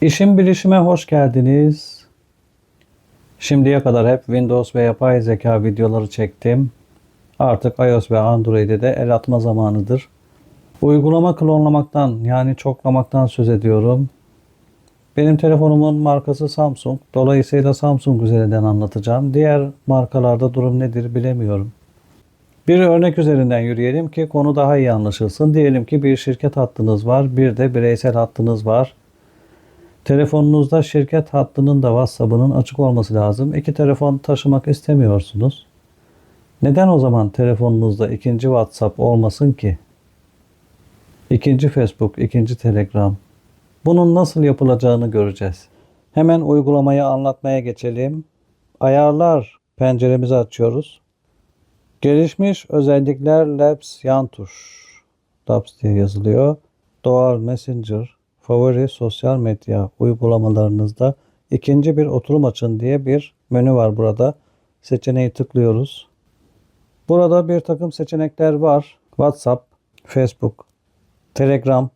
İşim bilişime hoş geldiniz. Şimdiye kadar hep Windows ve yapay zeka videoları çektim. Artık iOS ve Android'e de el atma zamanıdır. Uygulama klonlamaktan yani çoklamaktan söz ediyorum. Benim telefonumun markası Samsung. Dolayısıyla Samsung üzerinden anlatacağım. Diğer markalarda durum nedir bilemiyorum. Bir örnek üzerinden yürüyelim ki konu daha iyi anlaşılsın. Diyelim ki bir şirket hattınız var, bir de bireysel hattınız var. Telefonunuzda şirket hattının da WhatsApp'ının açık olması lazım. İki telefon taşımak istemiyorsunuz. Neden o zaman telefonunuzda ikinci WhatsApp olmasın ki? İkinci Facebook, ikinci Telegram. Bunun nasıl yapılacağını göreceğiz. Hemen uygulamayı anlatmaya geçelim. Ayarlar penceremizi açıyoruz. Gelişmiş özellikler Labs yan tuş. Labs diye yazılıyor. Doğal Messenger, favori sosyal medya uygulamalarınızda ikinci bir oturum açın diye bir menü var burada. Seçeneği tıklıyoruz. Burada bir takım seçenekler var. WhatsApp, Facebook, Telegram,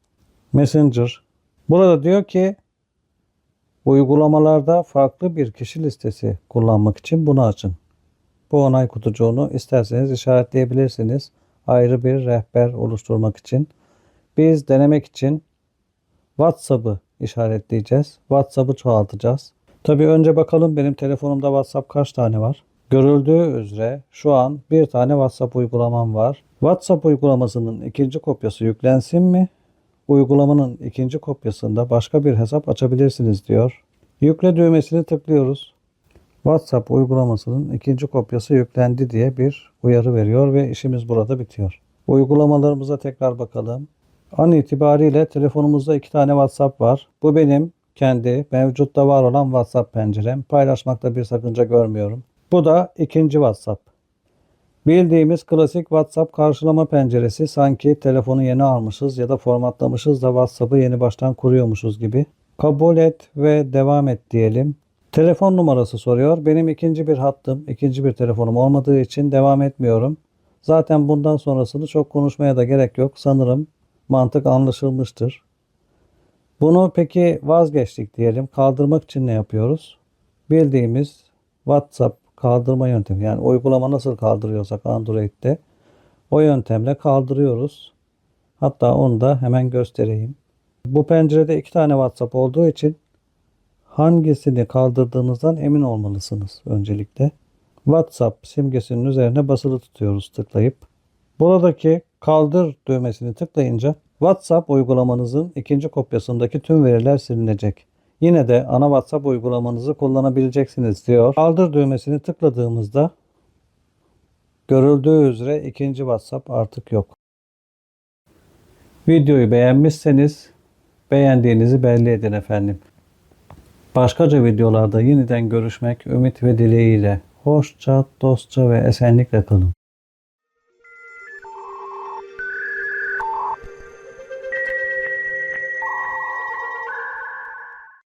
Messenger. Burada diyor ki uygulamalarda farklı bir kişi listesi kullanmak için bunu açın. Bu onay kutucuğunu isterseniz işaretleyebilirsiniz. Ayrı bir rehber oluşturmak için. Biz denemek için WhatsApp'ı işaretleyeceğiz. WhatsApp'ı çoğaltacağız. Tabii önce bakalım benim telefonumda WhatsApp kaç tane var? Görüldüğü üzere şu an bir tane WhatsApp uygulamam var. WhatsApp uygulamasının ikinci kopyası yüklensin mi? Uygulamanın ikinci kopyasında başka bir hesap açabilirsiniz diyor. Yükle düğmesini tıklıyoruz. WhatsApp uygulamasının ikinci kopyası yüklendi diye bir uyarı veriyor ve işimiz burada bitiyor. Uygulamalarımıza tekrar bakalım. An itibariyle telefonumuzda iki tane WhatsApp var. Bu benim kendi mevcutta var olan WhatsApp pencerem. Paylaşmakta bir sakınca görmüyorum. Bu da ikinci WhatsApp. Bildiğimiz klasik WhatsApp karşılama penceresi sanki telefonu yeni almışız ya da formatlamışız da WhatsApp'ı yeni baştan kuruyormuşuz gibi. Kabul et ve devam et diyelim. Telefon numarası soruyor. Benim ikinci bir hattım, ikinci bir telefonum olmadığı için devam etmiyorum. Zaten bundan sonrasını çok konuşmaya da gerek yok. Sanırım mantık anlaşılmıştır. Bunu peki vazgeçtik diyelim. Kaldırmak için ne yapıyoruz? Bildiğimiz WhatsApp kaldırma yöntemi. Yani uygulama nasıl kaldırıyorsak Android'de o yöntemle kaldırıyoruz. Hatta onu da hemen göstereyim. Bu pencerede iki tane WhatsApp olduğu için hangisini kaldırdığınızdan emin olmalısınız öncelikle. WhatsApp simgesinin üzerine basılı tutuyoruz tıklayıp. Buradaki kaldır düğmesini tıklayınca WhatsApp uygulamanızın ikinci kopyasındaki tüm veriler silinecek. Yine de ana WhatsApp uygulamanızı kullanabileceksiniz diyor. Kaldır düğmesini tıkladığımızda görüldüğü üzere ikinci WhatsApp artık yok. Videoyu beğenmişseniz beğendiğinizi belli edin efendim. Başkaca videolarda yeniden görüşmek ümit ve dileğiyle. Hoşça, dostça ve esenlikle kalın.